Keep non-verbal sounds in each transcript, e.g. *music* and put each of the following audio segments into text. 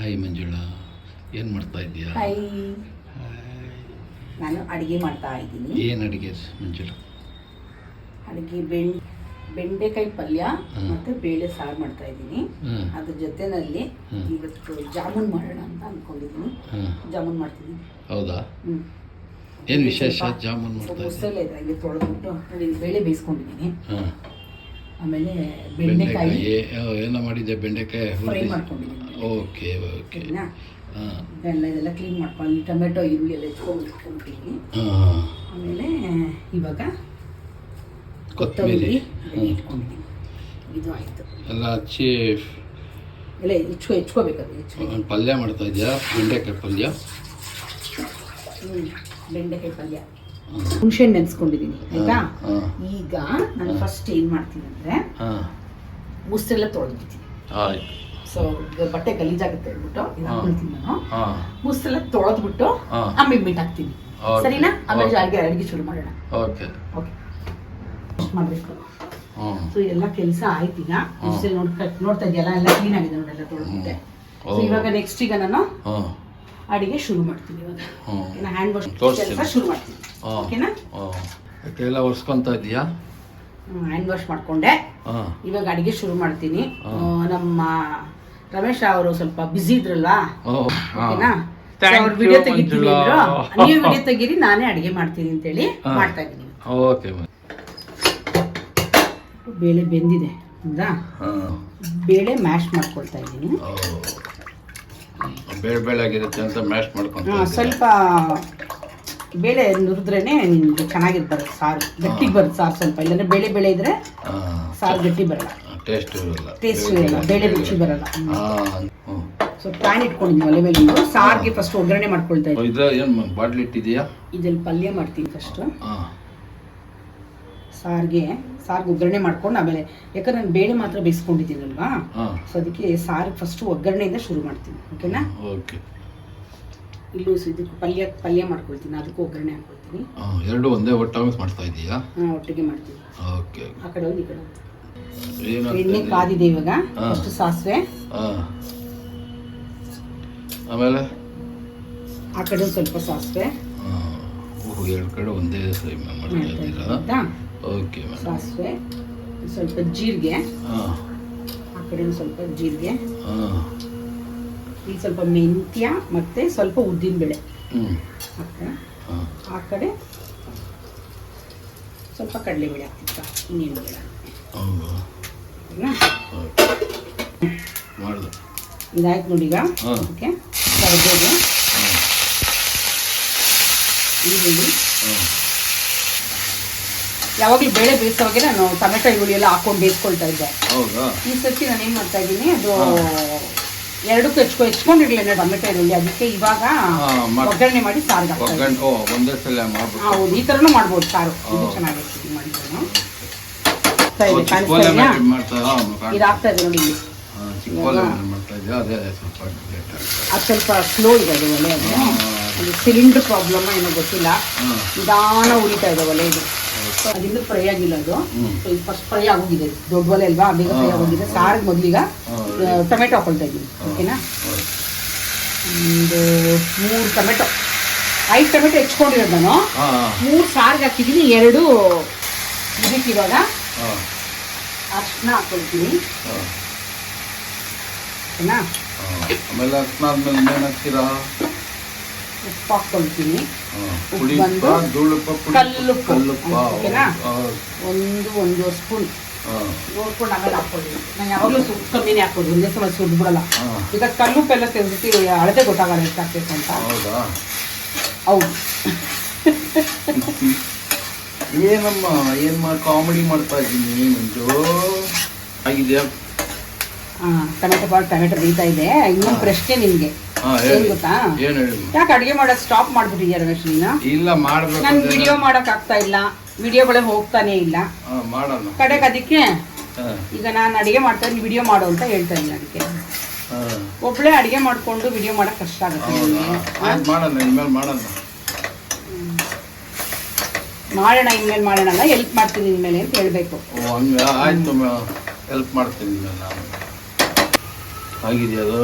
Hi Manjula ಏನು ಮಾಡ್ತಾ ಇದ್ದೀಯ? ಹಾಯ್. ನಾನು ಅಡುಗೆ ಮಾಡ್ತಾ ಇದ್ದೀನಿ. ಏನು ಅಡುಗೆ ಮಂಜುಳಾ? ಅಡುಗೆ ಬೆಂಡ್ ಬೆಂಡೆಕಾಯಿ ಪಲ್ಯ. ಮತ್ತು ಬೇಳೆ ಸಾರು ಮಾಡ್ತಾ ಇದ್ದೀನಿ. ಅದ್ರ ಜೊತೆನಲ್ಲಿ. ಇವತ್ತು ಜಾಮೂನ್ ಮಾಡೋಣ ಅಂತ ಅಂದ್ಕೊಂಡಿದ್ದೀನಿ ಜಾಮೂನ್ ಮಾಡ್ತಿದ್ದೀನಿ ಹೌದಾ? ಏನು ವಿಶೇಷ ಜಾಮೂನ್ ಮಾಡ್ತಾ ಇದೆ ಹಂಗೆ ತೊಳೆದ್ಬಿಟ್ಟು ನೋಡಿ ಬೇಳೆ ಬೇಯಿಸ್ಕೊಂಡಿದ್ದೀನಿ. ಆಮೇಲೆ ಬೆಂಡೆಕಾಯಿ. ಬೆಂಡೆಕಾಯಿ. ಏನೋ ಮಾಡಿದ್ದೆ ಬೆಂಡೆಕಾಯಿ? ಫ್ರೈ ಮಾಡ್ಕೊಂಡಿದ್ದೀನಿ. Okay okay. ಸರಿನಾ ಹಾಂ. ಇದೆಲ್ಲ ಇದೆಲ್ಲ ಕ್ಲೀನ್ ಮಾಡ್ಕೊಂಡು ಟೊಮೆಟೊ ಈರುಳ್ಳಿ ಎಲ್ಲ ಹೆಚ್ಕೊಂಡು ಇಟ್ಕೊಂಡಿದ್ದೀನಿ ಆಮೇಲೆ ಇವಾಗ ಕೊತ್ತಂಬರಿ. ಇಟ್ಕೊಂಡಿದ್ದೀನಿ. ಇದು ಆಯಿತು. ಎಲ್ಲ ಹಚ್ಚಿ ಎಲ್ಲ ಹೆಚ್ಕೊ ಹೆಚ್ಕೋಬೇಕದು ಹೆಚ್ಕೊ ಒಂದ್ ಪಲ್ಯ ಮಾಡ್ತಾ ಇದೆಯಾ? ಬೆಂಡೆಕಾಯಿ ಪಲ್ಯ? ಬೆಂಡೆಕಾಯಿ ಪಲ್ಯ. ಹುಣಸೆ ಹುಣಸೆಹಣ್ಣು ನೆನೆಸ್ಕೊಂಡಿದ್ದೀನಿ ಆಯ್ತಾ? ಈಗ ನಾನು ಫಸ್ಟ್ ಏನು ಮಾಡ್ತೀನಿ ಅಂದರೆ ಉಸಿರೆಲ್ಲ ತೊಳೆದ್ಬಿಡ್ತೀನಿ. ಆಯ್ತು. ಸೊ ಬಟ್ಟೆ ಗಲೀಜಾಗುತ್ತೆ ಅಂದ್ಬಿಟ್ಟು. ಹಾಕೊಳ್ತೀನಿ ನಾನು. ಹಾಂ. ಮುಸ್ತೆಲ್ಲ ತೊಳೆದ್ಬಿಟ್ಟು. ಆಮೇಲೆ ಮೀಟ್ ಹಾಕ್ತೀನಿ. ಸರಿನಾ? ಆಮೇಲೆ. ಅಡುಗೆ ಅಡುಗೆ ಶುರು ಮಾಡೋಣ. ಓಕೆ ಓಕೆ ಮಾಡಬೇಕು. ಸೊ ಎಲ್ಲ ಕೆಲಸ ಆಯ್ತು ಈಗ. ಮುಸ್ತೆ ಕಟ್ ನೋಡ್ತಾ ಇದೆಯಲ್ಲ ಎಲ್ಲ ಕ್ಲೀನ್ ಆಗಿದೆ ನೋಡೆಲ್ಲ ತೊಳೆದ್ಬಿಟ್ಟೆ. ಸೊ ಇವಾಗ ನೆಕ್ಸ್ಟ್ ಈಗ ನಾನು ಅಡುಗೆ ಶುರು ಮಾಡ್ತೀನಿ ಇವಾಗ. ಓಕೆನಾ ಹ್ಯಾಂಡ್ ವಾಶ್. ಕೆಲಸ ಶುರು ಮಾಡ್ತೀನಿ. ಓಕೆನಾ ಎಲ್ಲ ಒರೆಸ್ಕೊಂತ ಇದೆಯಾ ಹ್ಯಾಂಡ್ ವಾಶ್ ಮಾಡ್ಕೊಂಡೆ. ಇವಾಗ ಅಡಿಗೆ ಶುರು ಮಾಡ್ತೀನಿ. ನಮ್ಮ ರಮೇಶ್ ಅವರು ಸ್ವಲ್ಪ ಬಿಸಿ ಇದ್ರಲ್ವಾ ಓಕೆನಾ? ವಿಡಿಯೋ ತೆಗಿತೀನಿ. ನೀವು ವಿಡಿಯೋ *laughs* ತೆಗೀರಿ ನಾನೇ ಅಡಿಗೆ ಮಾಡ್ತೀನಿ ಅಂತ ಹೇಳಿ ಮಾಡ್ತಾ ಇದ್ದೀನಿ. ಓಕೆ ಬೇಳೆ ಬೆಂದಿದೆ ಹೌದಾ? ಬೇಳೆ ಮ್ಯಾಶ್ ಮಾಡ್ಕೊಳ್ತಾ ಇದ್ದೀನಿ. ಬೇಳೆ ಬೇಳೆ ಆಗಿರುತ್ತೆ ಅಂತ ಮ್ಯಾಶ್ ಮಾಡ್ಕೊಂಡು ಸ್ವಲ್ಪ ಬೇಳೆ ನುರಿದ್ರೇನೆ ನಿಮ್ಗೆ ಚೆನ್ನಾಗಿರ್ತಾರೆ ಸಾರು ಗಟ್ಟಿಗೆ ಬರುತ್ತೆ ಸಾರು ಸ್ವಲ್ಪ. ಇಲ್ಲಾಂದ್ರೆ ಬೇಳೆ ಬೇಳೆ ಇದ್ರೆ ಸಾರು. ಗಟ್ಟಿ ಬರಲ್ಲ. ಟೇಸ್ಟ್ ಇರಲ್ಲ ಟೇಸ್ಟ್ ಇರಲ್ಲ ಬೇಳೆ ರುಚಿ ಬರಲ್ಲ. ಹಾಂ ಸೊ ಪ್ಯಾನ್ ಇಟ್ಕೊಂಡಿದ್ದೀನಿ ಒಲೆ ಮೇಲೆ ಒಂದು ಸಾರ್ಗೆ ಫಸ್ಟ್ ಒಗ್ಗರಣೆ ಮಾಡ್ಕೊಳ್ತಾ ಇದ್ದೀವಿ ಇದ್ರ ಏನು ಬಾಟ್ಲಿ ಇಟ್ಟಿದೆಯಾ ಇದ್ರಲ್ಲಿ ಪಲ್ಯ ಮಾಡ್ತೀನಿ ಫಸ್ಟ್ ಸಾರಿಗೆ ಸಾರ್ಗೆ ಒಗ್ಗರಣೆ ಮಾಡ್ಕೊಂಡು ಆಮೇಲೆ ಯಾಕಂದ್ರೆ ನಾನು ಬೇಳೆ ಮಾತ್ರ ಬೇಯಿಸ್ಕೊಂಡಿದ್ದೀನಲ್ವಾ? ಸೊ ಅದಕ್ಕೆ ಸಾರಿಗೆ ಫಸ್ಟ್ ಒಗ್ಗರಣೆಯಿಂದ ಶುರು ಮಾಡ್ತೀನಿ ಓಕೆನಾ ಓಕೆ. ಇಲ್ಲೂ ಇದಕ್ಕೆ ಪಲ್ಯ ಪಲ್ಯ ಮಾಡ್ಕೊಳ್ತೀನಿ ಅದಕ್ಕೂ ಒಗ್ಗರಣೆ ಹಾಕ್ಕೊಳ್ತೀನಿ ಹಾಂ ಎರಡು ಒಂದೇ ಒಟ್ಟಾಗಿ ಮಾಡ್ತಾ ಇದೀಯಾ? ಹಾ, ಒಟ್ಟಿಗೆ ಮಾಡ್ತೀನಿ. ಓಕೆ ಆ ಕಡೆ ಒಂದು ಈ ಕಡೆ ಎಣ್ಣೆ ಕಾದಿದೆ ಇವಾಗ. ಅಷ್ಟು ಸಾಸಿವೆ. ಆಮೇಲೆ? ಆ ಕಡೆ ಸ್ವಲ್ಪ ಸಾಸಿವೆ. ಓಹ್ ಎರಡು ಕಡೆ ಒಂದೇ ಮಾಡ್ತಾ ಇದ್ದೀರಾ? ಓಕೆ ಸಾಸಿವೆ ಸ್ವಲ್ಪ ಜೀರಿಗೆ. ಆ ಕಡೆ ಸ್ವಲ್ಪ ಜೀರಿಗೆ. ಈ ಸ್ವಲ್ಪ ಮೆಂತ್ಯ ಮತ್ತೆ ಸ್ವಲ್ಪ ಉದ್ದಿನ ಬೇಳೆ. ಹ್ಞೂ ಹಾಂ. ಆ ಕಡೆ ಸ್ವಲ್ಪ ಕಡಲೆಬೇಳೆ ಹಾಕ್ತಿತ್ತ ಇನ್ನೇನು ಬೇಡ. ಹೌದು. ಮಾಡ್ದೆ. ಇದಾಯ್ತು ನೋಡಿ ಈಗ. ಹಾ. ಓಕೆ. ಕರಿಬೇವು ಈರುಳ್ಳಿ. ಯಾವಾಗಲೂ ಬೇಳೆ ಬೇಯಿಸೋವಾಗೆ ನಾನು ಟೊಮೆಟೊ ಈರುಳ್ಳಿ ಎಲ್ಲ ಹಾಕೊಂಡು ಬೇಯಿಸ್ಕೊಳ್ತಾ ಇದ್ದೆ. ಹೌದಾ? ಈ ಸರ್ತಿ ನಾನು ಏನು ಮಾಡ್ತಾ ಇದ್ದೀನಿ ಅದು ಎರಡಕ್ಕೂ ಹೆಚ್ಕೊ ಹೆಚ್ಕೊಂಡಿರ್ಲಿಲ್ಲ ಟೊಮೆಟೊ ಈರುಳ್ಳಿ. ಅದಕ್ಕೆ ಇವಾಗ ಒಗ್ಗರಣೆ ಮಾಡಿ ಸಾರು ಹಾಕ್ತಾ ಇದ್ದೀನಿ. ಒಗ್ಗರಣೆ ಓ ಒಂದೇ ಸಲ ಮಾಡ್ಬಿಟ್ಟು ಹೌದು ಈ ಥರನೂ ಮಾಡ್ಬೋದು ಸಾರು. ಇದು. ಚೆನ್ನಾಗಿರ್ತೀನಿ ಮಾಡಿದ್ರು ಮಾಡ್ತಾ ಇದು ಆಗ್ತಾ ಇದೆ ನೋಡಿ ಇಲ್ಲಿ. ಅದೇ ಸ್ವಲ್ಪ ಸ್ಲೋ ಇದೆ ಅದು ಒಲೆ ಅದು. ಸಿಲಿಂಡರ್ ಪ್ರಾಬ್ಲಮ್ ಏನೋ ಗೊತ್ತಿಲ್ಲ. ನಿಧಾನ ಉರಿತಾ ಇದೆ ಒಲೆ ಇದು. ಅದಿಂದ ಫ್ರೈ ಆಗಿಲ್ಲ ಅದು. ಫಸ್ಟ್ ಫ್ರೈ ಆಗೋಗಿದೆ. ದೊಡ್ಡ ಒಲೆ ಅಲ್ವಾ? ಬೇಗ ಫ್ರೈ. ಆಗೋಗಿದೆ. ಸಾರಿಗೆ ಮೊದಲೀಗ ಟೊಮೆಟೊ ಹಾಕೊಳ್ತಾ ಇದ್ದೀನಿ. ಓಕೆನಾ. ಒಂದು ಮೂರು ಟೊಮೆಟೊ. ಐದು ಟೊಮೆಟೊ ಹೆಚ್ಕೊಂಡಿರೋದು ನಾನು. ಮೂರು ಸಾರಿಗೆ ಹಾಕಿದ್ದೀನಿ ಎರಡು ಇದಕ್ಕೆ ಇವಾಗ. ಹಾಂ ಅರ್ಶಿನ ಹಾಕೊಳ್ತೀನಿ. ಓಕೆನಾ? ಆಮೇಲೆ ಅರ್ಶನಾದ್ಮೇಲೆ ಇನ್ನೇನು ಹಾಕ್ತೀರಾ? ಉಪ್ಪು ಹಾಕ್ಕೊಳ್ತೀನಿ ಕಲ್ಲುಪ್ಪು. ಓಕೆನಾ? ಒಂದು ಒಂದೂವರೆ ಸ್ಪೂನ್. ನೋಡ್ಕೊಂಡು ಆಮೇಲೆ ಹಾಕ್ಕೊಳ್ಳಿ. ನಾನು ಯಾವಾಗಲೂ ಸುಟ್ಟು ಕಮ್ಮಿನೇ ಹಾಕೋದು. ಒಂದೇ ಸಲ ಸುಟ್ಟು ಬಿಡಲ್ಲ ಈಗ ಈಗ ಕಲ್ಲುಪ್ಪೆಲ್ಲ ತೆಗೆದು ಅಳತೆ ಗೊತ್ತಾಗಲ್ಲ ಎಷ್ಟು ಹಾಕ್ಬೇಕು ಅಂತ. ಹೌದಾ? ಹೌದು. *laughs* ಏನಮ್ಮ ಏನು ಮಾಡಿ ಕಾಮಿಡಿ ಮಾಡ್ತಾ ಇದ್ದೀನಿ ಮಂಜು? ಆಗಿದೆಯಾ? ಟೊಮೆಟೊ ಬಾಲ್ ಟೊಮೆಟೊ ಬೀತಾ ಇದೆ. ಇನ್ನೊಂದು ಪ್ರಶ್ನೆ ನಿಮಗೆ. ಏನ್ ಗೊತ್ತಾ? ಯಾಕೆ ಅಡಿಗೆ ಮಾಡೋದು ಸ್ಟಾಪ್ ಮಾಡ್ಬಿಟ್ಟಿದ್ಯಾ ರಮೇಶ್ ನೀನು? ಇಲ್ಲ ಮಾಡ್ಬೇಕು ನಾನು ವಿಡಿಯೋ ಮಾಡಕ್ ಆಗ್ತಾ ಇಲ್ಲ. ವಿಡಿಯೋಗಳೇ ಹೋಗ್ತಾನೆ ಇಲ್ಲ. ಮಾಡೋಣ. ಕಡೆಗೆ ಅದಕ್ಕೆ ಈಗ ನಾನು ಅಡಿಗೆ ಮಾಡ್ತಾ ಇದ್ದೀನಿ ವಿಡಿಯೋ ಮಾಡು ಅಂತ ಹೇಳ್ತಾ ಇಲ್ಲ ಅದಕ್ಕೆ. ಒಬ್ಳೆ ಅಡಿಗೆ ಮಾಡ್ಕೊಂಡು ವಿಡಿಯೋ ಮಾಡಕ್ ಕಷ್ಟ ಆಗುತ್ತೆ ಮಾಡೋಣ ಇನ್ಮೇಲೆ ಮಾಡೋಣ. ಮಾಡೋಣ ಇನ್ಮೇಲೆ ಮಾಡೋಣ ಹೆಲ್ಪ್ ಮಾಡ್ತೀನಿ ಇನ್ಮೇಲೆ ಅಂತ ಹೇಳಬೇಕು. ಆಯ್ತು ಹೆಲ್ಪ್ ಮಾಡ್ತೀನಿ ನಾನು. ಆಗಿದೆಯಾ ಅದು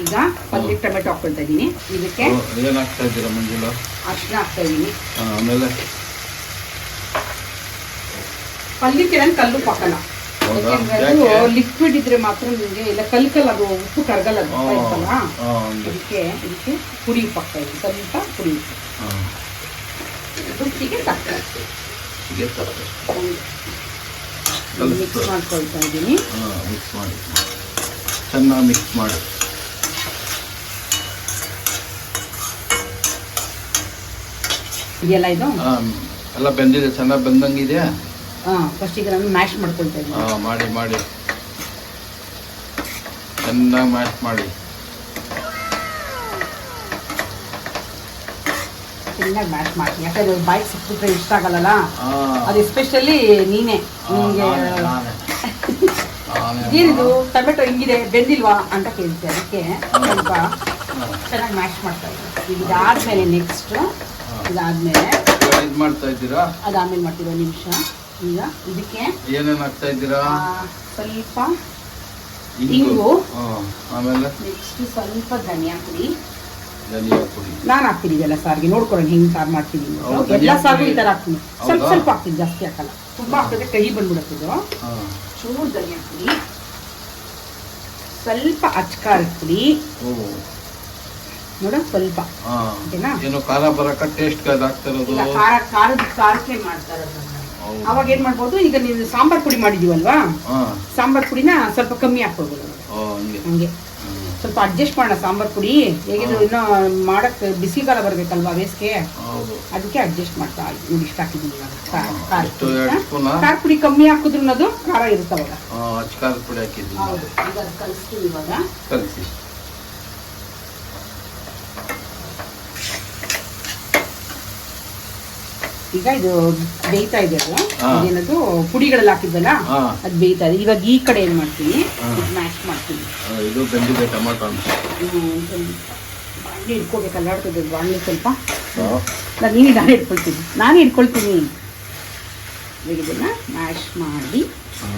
ಈಗ ಪಲ್ಯ ಟೊಮೆಟೊ ಹಾಕ್ಕೊಳ್ತಾ ಇದ್ದೀನಿ. ಇದಕ್ಕೆ ಏನಾಗ್ತಾ ಇದ್ದೀರಾ ಮಂಜುಳ? ಅರ್ಶಿನ ಹಾಕ್ತಾ ಇದ್ದೀನಿ. ಆಮೇಲೆ? ಪಲ್ಯಕ್ಕೆ ನಾನು ಕಲ್ಲು ಹಾಕಲ್ಲ ಲಿಕ್ವಿಡ್ ಇದ್ರೆ ಮಾತ್ರ ನಿಮಗೆ ಇಲ್ಲ ಕಲ್ ಕಲ್ ಅದು ಉಪ್ಪು ಕರಗಲ್ಲ ಅದಕ್ಕೆ ಇದಕ್ಕೆ ಪುಡಿ ಉಪ್ಪು ಹಾಕ್ತಾ ಇದ್ದೀನಿ. ಸ್ವಲ್ಪ ಪುಡಿ ಉಪ್ಪು. ರುಚಿಗೆ ತಕ್ಕ ಹೀಗೆ ತರಬೇಕು. ಮಿಕ್ಸ್ ಮಾಡ್ಕೊಳ್ತಾ ಇದ್ದೀನಿ ಮಿಕ್ಸ್ ಮಾಡಿ ಚೆನ್ನಾಗಿ ಮಿಕ್ಸ್ ಮಾಡಿ ಇದೆಯಲ್ಲ ಇದು ಎಲ್ಲ ಬೆಂದಿದೆ ಚೆನ್ನಾಗಿ ಬೆಂದಂಗಿದೆ ಹಾಂ ಫಸ್ಟಿಗೆ ನಾನು ಮ್ಯಾಶ್ ಮಾಡ್ಕೊಳ್ತಾ ಇದ್ದೀನಿ. ಹಾ ಮಾಡಿ ಮಾಡಿ. ಚೆನ್ನಾಗಿ ಮ್ಯಾಶ್ ಮಾಡಿ. ಚೆನ್ನಾಗಿ ಮ್ಯಾಶ್ ಮಾಡ್ತೀನಿ. ಯಾಕಂದ್ರೆ ಬೈಕ್ ಸಿಕ್ಕಿದ್ರೆ ಇಷ್ಟ ಆಗಲ್ಲ ಅದು ಎಸ್ಪೆಷಲಿ ನೀನೇ. ನಿಮಗೆ ಏನಿದು? ಟೊಮೆಟೊ ಹಿಂಗಿದೆ ಬೆಂದಿಲ್ವಾ ಅಂತ ಕೇಳ್ತೆ ಅದಕ್ಕೆ. ಸ್ವಲ್ಪ ಚೆನ್ನಾಗಿ ಮ್ಯಾಶ್ ಮಾಡ್ತಾ ಇದ್ದೀನಿ. ಇದಾದ್ಮೇಲೆ ನೆಕ್ಸ್ಟ್ ಇದಾದ್ಮೇಲೆ ಇದು ಮಾಡ್ತಾ ಇದ್ದೀರಾ? ಅದಾದ್ಮೇಲೆ ಮಾಡ್ತೀವಿ ಒಂದು ನಿಮಿಷ. ಈಗ ಇದಕ್ಕೆ ಏನೇನು ಹಾಕ್ತಾ ಇದ್ದೀರಾ? ಸ್ವಲ್ಪ ಇಂಗು. ಆಮೇಲೆ? ನೆಕ್ಸ್ಟ್ ಸ್ವಲ್ಪ ಧನಿಯಾ ಪುಡಿ. ನಾನು ಹಾಕ್ತೀನಿ ಇದೆಲ್ಲ ಸಾರಿಗೆ ನೋಡ್ಕೊಳ್ಳೋಣ ಹೆಂಗೆ ಸಾರು ಮಾಡ್ತೀನಿ? ಎಲ್ಲ ಸಾರು ಈ? ಥರ ಹಾಕ್ತೀನಿ. ಸ್ವಲ್ಪ ಸ್ವಲ್ಪ ಹಾಕ್ತೀನಿ ಜಾಸ್ತಿ ಹಾಕಲ್ಲ. ತುಂಬ ಹಾಕಿದ್ರೆ ಕಹಿ ಬಂದ್ಬಿಡುತ್ತೆ ಇದು. ಚೂರು ಧನಿ ಪುಡಿ. ಸ್ವಲ್ಪ ಅಚ್ಕಾರ ಓ. ನೋಡ ಸ್ವಲ್ಪ? ಏನು ಖಾರ ಬರಕ ಟೇಸ್ಟ್ ಖಾರ ಖಾರದ ಖಾರಕ್ಕೆ ಮಾಡ್ತಾರೆ. ಅವಾಗ ಏನ್ ಮಾಡ್ಬೋದು ಈಗ ನೀವು ಸಾಂಬಾರ್ ಪುಡಿ ಮಾಡಿದೀವಲ್ವಾ? ಸಾಂಬಾರ್ ಪುಡಿನ ಸ್ವಲ್ಪ ಕಮ್ಮಿ ಹಾಕ್ಬೋದು ಹಂಗೆ. ಸ್ವಲ್ಪ ಅಡ್ಜಸ್ಟ್ ಮಾಡೋಣ ಸಾಂಬಾರ್ ಪುಡಿ. ಹೇಗಿದ್ರು ಇನ್ನೂ ಮಾಡಕ್ಕೆ ಬಿಸಿ ಕಾಲ ಬರ್ಬೇಕಲ್ವಾ ಬೇಸಿಗೆ? ಹೌದು. ಅದಕ್ಕೆ ಅಡ್ಜಸ್ಟ್ ಮಾಡ್ತಾ ಇದ್ದೀನಿ. ಇಷ್ಟ ಹಾಕಿದ್ದೀನಿ ಎಷ್ಟು ಪುಡಿ. ಎರಡು? ಖಾರ ಪುಡಿ ಕಮ್ಮಿ ಹಾಕಿದ್ರು ಅದು ಖಾರ ಇರುತ್ತೆ ಅವಾಗ ಹಾ ಪುಡಿ ಹಾಕಿದ್ದೀನಿ ಹೌದು. ಈಗ ಇವಾಗ. ಕಲಿಸಿ. ಈಗ ಇದು ಬೇಯ್ತಾ ಇದೆ ಅಲ್ವಾ. ಇದೇನದು ಪುಡಿಗಳಲ್ಲಿ ಹಾಕಿದ್ದಲ್ಲ? ಹಾ. ಅದು ಬೇಯ್ತಾ ಇದೆ. ಇವಾಗ ಈ ಕಡೆ ಏನ್ ಮಾಡ್ತೀನಿ. ಮ್ಯಾಶ್ ಮಾಡ್ತೀನಿ. ಇದು ಬೆಂದಿದೆ ಟೊಮಾಟೊ ಬಾಣಲಿ ಬಾಣಲಿ ಸ್ವಲ್ಪ. ನಾನು ನೀನು ನಾನೇ ಇಟ್ಕೊಳ್ತೀನಿ ನಾನೇ ಇಟ್ಕೊಳ್ತೀನಿ ಇದನ್ನ ಮ್ಯಾಶ್ ಮಾಡಿ ಹಾ.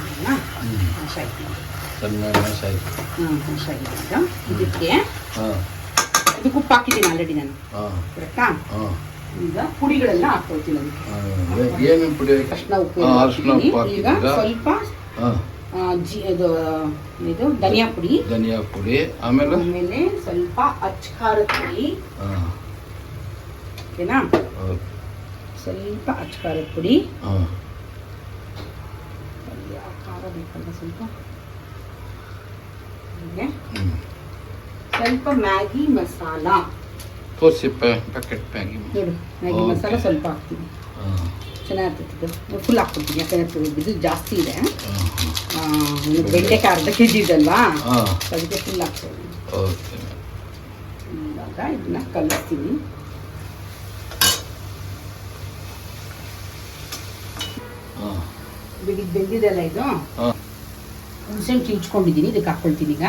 ಇದನ್ನ ಹ್ಮ್. ಮ್ಯಾಶ್ ಆಯ್ತು ಚೆನ್ನಾಗಿ ಮ್ಯಾಶ್ ಆಯ್ತು ಹ್ಞೂ ಮ್ಯಾಶ್ ಆಗಿದೆ ಈಗ ಇದಕ್ಕೆ ಹಾ ಇದಕ್ಕೆ ಉಪ್ಪು ಹಾಕಿದ್ದೀನಿ ಆಲ್ರೆಡಿ ನಾನು. ಹಾ. ಕರೆಕ್ಟಾ ಹಾ. ಈಗ ಪುಡಿಗಳೆಲ್ಲ ಹಾಕ್ಕೊಳ್ತೀನಿ ಅದಕ್ಕೆ. ಆ, ಏ- ಏನೇನ್ ಪುಡಿ ಹಾಕಿ- ಅರ್ಶಿನ ಉಪ್ಪು ಹಾ, ಎಲ್ಲ ಅರ್ಶಿನ ಹಾಕಿದ್ದೀನಿ. ಉಪ್ಪು ಈಗ ಹಾಕಿದ್ದೀರಾ? ಸ್ವಲ್ಪ ಹಾ. ಆ, ಜಿ ಇದು ಇದು ಧನಿಯಾ ಪುಡಿ. ಧನಿಯಾ ಪುಡಿ. ಆಮೇಲೆ? ಆಮೇಲೆ ಸ್ವಲ್ಪ ಅಚ್ ಖಾರದ ಪುಡಿ. ಹಾ. ಓಕೆನಾ? ಹೌದು. ಸ್ವಲ್ಪ ಅಚ್ ಖಾರದ ಪುಡಿ. ಹಾ. ಅಲ್ಲಿ ಆ ಖಾರ ಬೇಕಲ್ಲ ಸ್ವಲ್ಪ. ಸ್ವಲ್ಪ ಮ್ಯಾಗಿ ಮಸಾಲ. ತೋರಿಸಿ ಪ್ಯಾಕೆಟ್ ಮ್ಯಾಗಿ. ನೋಡು ಮ್ಯಾಗಿ. ಮಸಾಲ ಸ್ವಲ್ಪ ಹಾಕ್ತೀನಿ. ಚೆನ್ನಾಗಿರ್ತದೆ. ಇದು ಫುಲ್ ಹಾಕ್ಕೊಡ್ತೀನಿ ಯಾಕಂದ್ರೆ ಇದು ಜಾಸ್ತಿ ಇದೆ. ಬೆಂಡೆಕಾಯಿ ಅರ್ಧ ಕೆ ಜಿ ಇದಲ್ವಾ ಅದಕ್ಕೆ ಫುಲ್ ಹಾಕ್ತೀನಿ. ಇವಾಗ ಇದನ್ನ ಕಲಿಸ್ತೀನಿ. ಬಿಡಿ ಬೆಂದಿದೆಲ್ಲ ಇದು? ಹುಣಸೆಹಣ್ಣು ಕಿಂಚ್ಕೊಂಡಿದ್ದೀನಿ ಇದಕ್ಕೆ ಹಾಕ್ಕೊಳ್ತೀನಿ ಈಗ.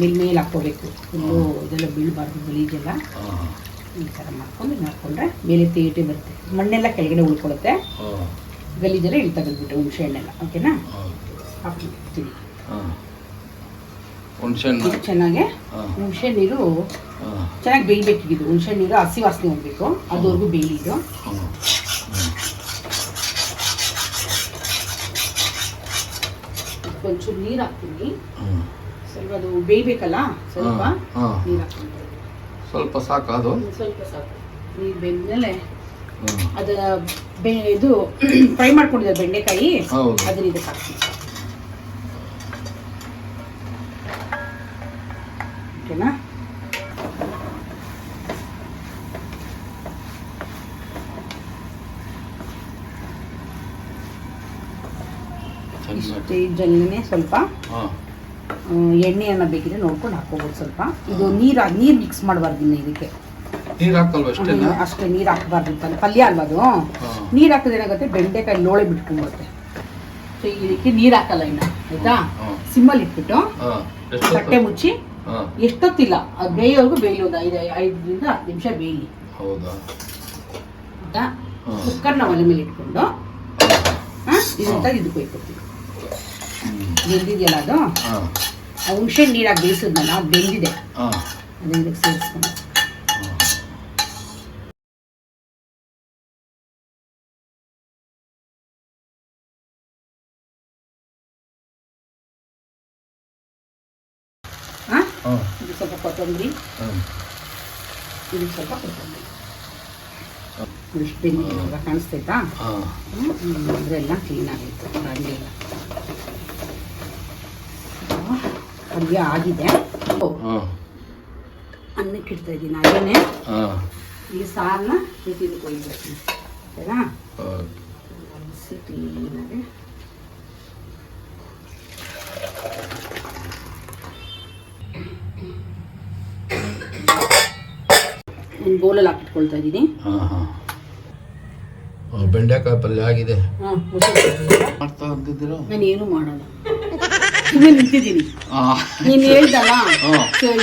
ಮೇಲ್ ಮೇಲೆ ಹಾಕ್ಕೋಬೇಕು. ಫುಲ್ಲು ಇದೆಲ್ಲ ಬೀಳಬಾರ್ದು ಗಲೀಜೆಲ್ಲ. ಈ ಥರ ಮಾಡ್ಕೊಂಡು ಮಾಡ್ಕೊಂಡ್ರೆ ಮೇಲೆ ತೇಟೆ ಬರುತ್ತೆ. ಮಣ್ಣೆಲ್ಲ ಕೆಳಗಡೆ ಉಳ್ಕೊಳುತ್ತೆ. ಹಾ. ಗಲೀಜೆಲ್ಲ ಇಲ್ಲಿ ತೆಗೆದ್ಬಿಟ್ಟು ಹುಣಸೆ ಹಣ್ಣೆಲ್ಲ ಓಕೆನಾ? ಹಾಕ್ತೀನಿ ಹಾಕ್ಬಿಡ್ತೀನಿ. ಹುಣ್ಸೆಹಣ್ಣು ಚೆನ್ನಾಗೆ ಹುಣಸೆ ನೀರು ಚೆನ್ನಾಗಿ ಬೇಯಬೇಕಿದ್ದು ಹುಣಸೆ ನೀರು ಹಸಿ ವಾಸನೆ ಹೋಗ್ಬೇಕು. ಅದುವರೆಗೂ ಬೇಯಲಿದ್ದು ಒಂಚೂರು ನೀರು ಹಾಕ್ತೀನಿ. ಸ್ವಲ್ಪ ಅದು ಬೇಯ್ಬೇಕಲ್ಲ? ಸ್ವಲ್ಪ ನೀರ್ ಹಾಕ್ತೀನಿ ಸ್ವಲ್ಪ ಸಾಕು ಅದು ಸ್ವಲ್ಪ ಸಾಕು. ನೀರು ಬೆಂದ್ಮೇಲೆ. ಅದರ ಬೆ ಇದು *clears throat* ಫ್ರೈ ಮಾಡ್ಕೊಂಡಿದ್ದಾರೆ ಬೆಂಡೆಕಾಯಿ. ಅದನ್ನ ಇದಕ್ಕೆ ಹಾಕ್ತೀನಿ. ಓಕೆನಾ ಚೆನ್ನಾಗಿ ಸ್ಟೇಜಲ್ಲೇ ಸ್ವಲ್ಪ ಎಣ್ಣೆಯನ್ನು ಬೇಕಿದ್ರೆ ನೋಡ್ಕೊಂಡು ಹಾಕೋಬೋದು ಸ್ವಲ್ಪ. ಇದು ನೀರು ನೀರು ಮಿಕ್ಸ್ ಮಾಡಬಾರ್ದು ಇನ್ನು ಇದಕ್ಕೆ. ಅಷ್ಟೇ ನೀರು ಹಾಕಬಾರ್ದು ಅಂತ. ಪಲ್ಯ ಅಲ್ವಾ ಅದು? ನೀರು ಹಾಕಿದ್ರೆ ಏನಾಗುತ್ತೆ? ಬೆಂಡೆಕಾಯಿ ಲೋಳೆ ಬಿಟ್ಕೊಂಡ್ಬರುತ್ತೆ. ಸೊ ಇದಕ್ಕೆ ನೀರು ಹಾಕಲ್ಲ ಇನ್ನು ಆಯ್ತಾ? ಸಿಮ್ಮಲ್ಲಿ ಇಟ್ಬಿಟ್ಟು ತಟ್ಟೆ ಮುಚ್ಚಿ ಎಷ್ಟೊತ್ತಿಲ್ಲ ಅದು ಬೇಯೋವರೆಗೂ ಬೇಯೋದು ಒಂದು ಐದು ಐದರಿಂದ ಹತ್ತು ನಿಮಿಷ ಬೇಯಲಿ. ಆಯ್ತಾ? ಕುಕ್ಕರ್ನ ಒಲೆ ಮೇಲೆ ಇಟ್ಕೊಂಡು ಇದಕ್ಕೆ ಇದಕ್ಕೆ ಹೋಯ್ಕೊಡ್ತೀನಿ ಹ್ಞೂ ಬೆಂದಿದೆಯಲ್ಲ ಅದು? ಆ ಹುಣಸೆ ನೀರಾಗಿ ಬೇಯಿಸಿದ್ನಲ್ಲ ಅದು ಬೆಂದಿದೆ. ಹಾಂ. ಅದನ್ನ ಇದಕ್ಕೆ ಸೇರಿಸ್ಕೊಂಡು. ಇದು ಸ್ವಲ್ಪ ಕೊತ್ತಂಬರಿ. ಇದು ಸ್ವಲ್ಪ ಕೊತ್ತಂಬರಿ. ಇಷ್ಟು ಬೆಂದಿದೆ ಇವಾಗ ಕಾಣಿಸ್ತೈತಾ ಅಂದರೆ ಎಲ್ಲ ಕ್ಲೀನ್ ಆಗಿತ್ತು ಅಡುಗೆ ಎಲ್ಲ ಅಡುಗೆ ಆಗಿದೆ. ಅನ್ನಕ್ಕೆ ಇಡ್ತಾ ಇದ್ದೀನಿ. ಹಾಗೇನೆ ಹಾಂ. ಈ ಸಾರನ್ನ ಕೊಯ್ಬೇಕು ಆಯ್ತಾ ಓಕೆ ಬಿಸಿ ಕ್ಲೀನಾಗಿ ಒಂದು ಬೌಲಲ್ಲಿ ಹಾಕಿಟ್ಕೊಳ್ತಾ ಇದ್ದೀನಿ. ಹಾಂ ಹಾಂ. ಬೆಂಡೆಕಾಯಿ ಪಲ್ಯ ಆಗಿದೆ. ನಾನು ಏನು ಮಾಡಲ್ಲ. ಸುಮ್ಮನೆ ನಿಂತಿದ್ದೀನಿ. ಹಾಂ ನೀನು ಹೇಳ್ದಲ್ಲ?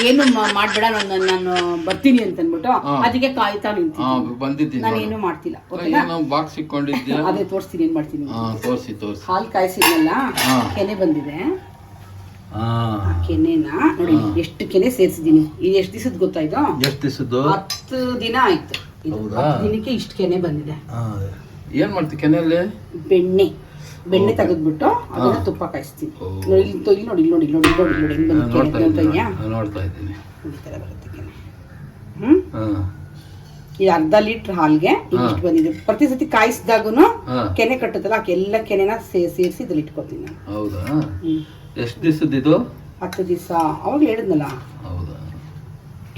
ಏನು ಮಾಡ್ಬೇಡ ನಾನು ನಾನು ಬರ್ತೀನಿ ಅಂತ ಅಂದ್ಬಿಟ್ಟು ಅದಕ್ಕೆ ಕಾಯ್ತಾ ನಿಂತಿದ್ದೀನಿ. ನಾನು. ಏನು ಮಾಡ್ತಿಲ್ಲ ಬಾಕ್ಸ್ ಅದೇ ತೋರಿಸ್ತೀನಿ ಏನ್ ಮಾಡ್ತೀನಿ ತೋರಿಸಿ ತೋರಿಸಿ. ಹಾಲು ಕಾಯಿಸಿದ್ನಲ್ಲ? ಕೆನೆ ಬಂದಿದೆ. ಕೆನೆನ ನೋಡಿ ಎಷ್ಟು ಕೆನೆ ಸೇರಿಸಿದ್ದೀನಿ. ಇದು ಎಷ್ಟು ದಿವಸದ ಗೊತ್ತಾಯ್ತು ಎಷ್ಟು ದಿವಸದ್ದು ಹತ್ತು ದಿನ ಆಯ್ತು. ದಿನಕ್ಕೆ ಇಷ್ಟು ಕೆನೆ ಬಂದಿದೆ. ಏನ್ ಮಾಡ್ತೀವಿ ಕೆನೆಯಲ್ಲಿ? ಬೆಣ್ಣೆ. ಬೆಣ್ಣೆ ತೆಗೆದ್ಬಿಟ್ಟು ಅದನ್ನ ತುಪ್ಪ ಕಾಯಿಸ್ತೀನಿ. ನೋಡಿ ಇಲ್ಲಿ ನೋಡಿ ಇಲ್ಲಿ ನೋಡಿ ಇಲ್ಲಿ ನೋಡಿ ನೋಡಿ ನೋಡಿ ಹೆಂಗ್ ಬಂದಿದೆ ನೋಡ್ತಾ ಅಂತ ಇದ್ದೀನಿ ಇದೆಯಾ? ನೋಡ್ತಾ ಇದ್ದೀನಿ. ಈ ಥರ ಬರುತ್ತೆ ಇದು ಅರ್ಧ ಲೀಟ್ರ್ ಹಾಲ್ಗೆ ಇಷ್ಟು ಬಂದಿದೆ. ಪ್ರತಿ ಸತಿ ಕಾಯಿಸಿದಾಗೂ ಕೆನೆ ಕಟ್ಟುತ್ತಲ್ಲ ಎಲ್ಲ ಕೆನೆನ ಸೇರಿಸಿ ಇದ್ರಲ್ಲಿ ಇಟ್ಕೊತೀನಿ ನಾನು. ಹೌದಾ. ಎಷ್ಟು ದಿವಸದ್ದು ಹತ್ತು ದಿವಸ. ಅವಾಗ ಹೇಳಿದ್ನಲ್ಲ.